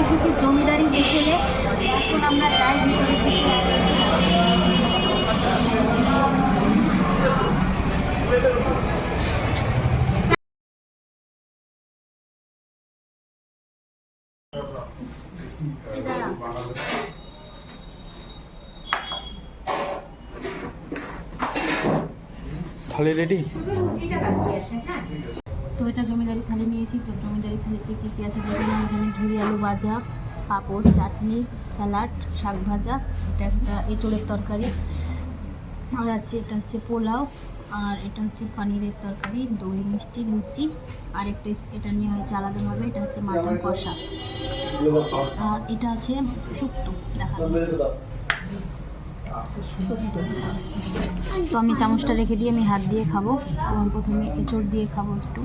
এসেছি জমিদারি হোটেলে এখন আমরা যাই ভিতরের দিকে থালি রেডি তো এটা জমিদারি থালি নিয়েছি, তো জমিদারি থালিতে কী কী আছে দেখুন, এখানে ঝুড়ি আলু ভাজা, পাঁপড়, চাটনি, স্যালাড, শাক ভাজা, এটা একটা এঁচড়ের তরকারি। আর আছে, এটা হচ্ছে পোলাও, আর এটা হচ্ছে পানিরের তরকারি, দই, মিষ্টি, লুচি আর একটা এটা নিয়ে হয়েছে আলাদাভাবে এটা হচ্ছে মাটন কষা। আর এটা আছে শুক্তো দেখাবো তো আমি চামচটা রেখে দিয়ে আমি হাত দিয়ে খাব। তো প্রথমে এঁচড় দিয়ে খাব একটু।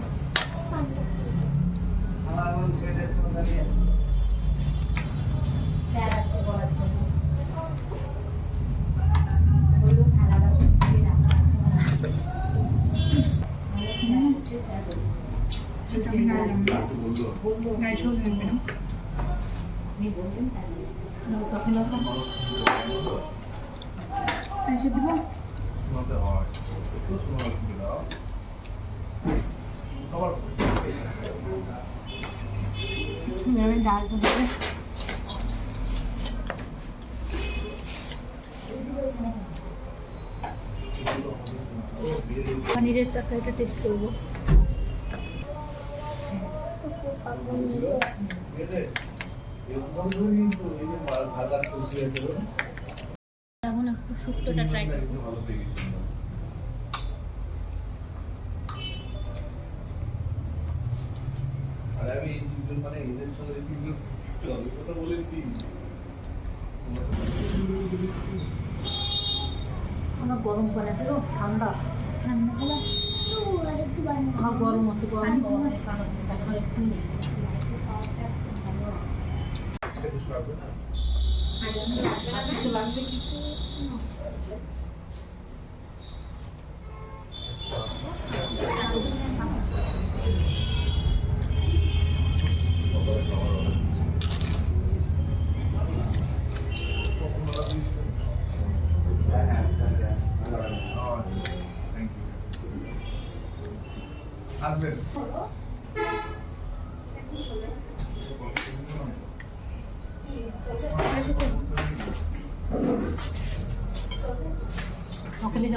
আমি ডালটা দেবে পনিরের তরকারিটা টেস্ট করব এখন একটু শুক্তোটা ট্রাই করব মানে আমার গরম করে আছে গো ঠান্ডা। ঠান্ডা হলো আমার গরম আছে গরম লাগবে কি? আসবেন সকালে যাও Thank you. Donc les.